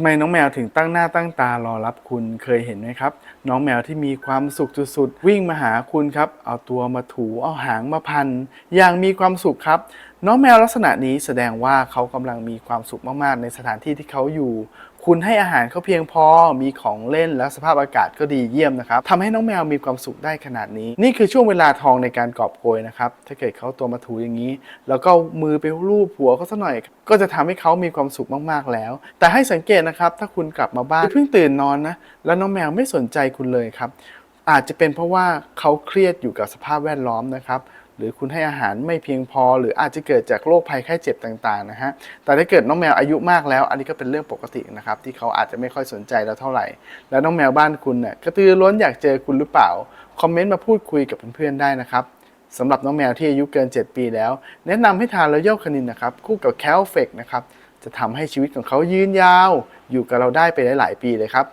ทำไมน้องแมวถึงตั้งหน้าตั้งตารอรับคุณเคยเห็นไหมครับ น้องแมวที่มีความสุขสุดๆวิ่งมาหาคุณครับ เอาตัวมาถูเอาหางมาพัน อย่างมีความสุขครับ น้องแมวลักษณะนี้แสดงว่าเขากำลังมีความสุขมากๆ ในสถานที่ที่เขาอยู่ คุณให้อาหารเขาเพียงพอ มีของเล่นและสภาพอากาศก็ดีเยี่ยมนะครับทำให้น้องแมวมีความสุขได้ขนาดนี้ นี่คือช่วงเวลาทองในการกอบโกยนะครับ ถ้าเกิดเขาตัวมาถูอย่างนี้ แล้วก็มือไปลูบหัวเขาสักหน่อย ก็จะทำให้เขามีความสุขมากๆแล้ว แต่ให้สังเกตนะครับ ถ้าคุณกลับมาบ้านเพิ่งตื่นนอนนะ แล้วน้องแมวไม่สนใจคุณเลยครับ อาจจะเป็นเพราะว่าเขาเครียดอยู่กับสภาพแวดล้อมนะครับหรือคุณให้อาหารไม่เพียงพอ หรืออาจจะเกิดจากโรคภัยไข้เจ็บต่างๆนะฮะ แต่ถ้าเกิดน้องแมวอายุมากแล้ว อันนี้ก็เป็นเรื่องปกตินะครับ ที่เขาอาจจะไม่ค่อยสนใจเราเท่าไหร่ แล้วน้องแมวบ้านคุณเนี่ยกระตือรือร้นอยากเจอคุณหรือเปล่า คอมเมนต์มาพูดคุยกับเพื่อนๆได้นะครับสำหรับน้องแมวที่อายุเกิน 7 ปีแล้ว แนะนำให้ทานรอยัลคานินนะครับคู่กับแคลเฟกนะครับจะทำให้ชีวิตของเขายืนยาว อยู่กับเราได้ไปหลายๆปีเลยครับ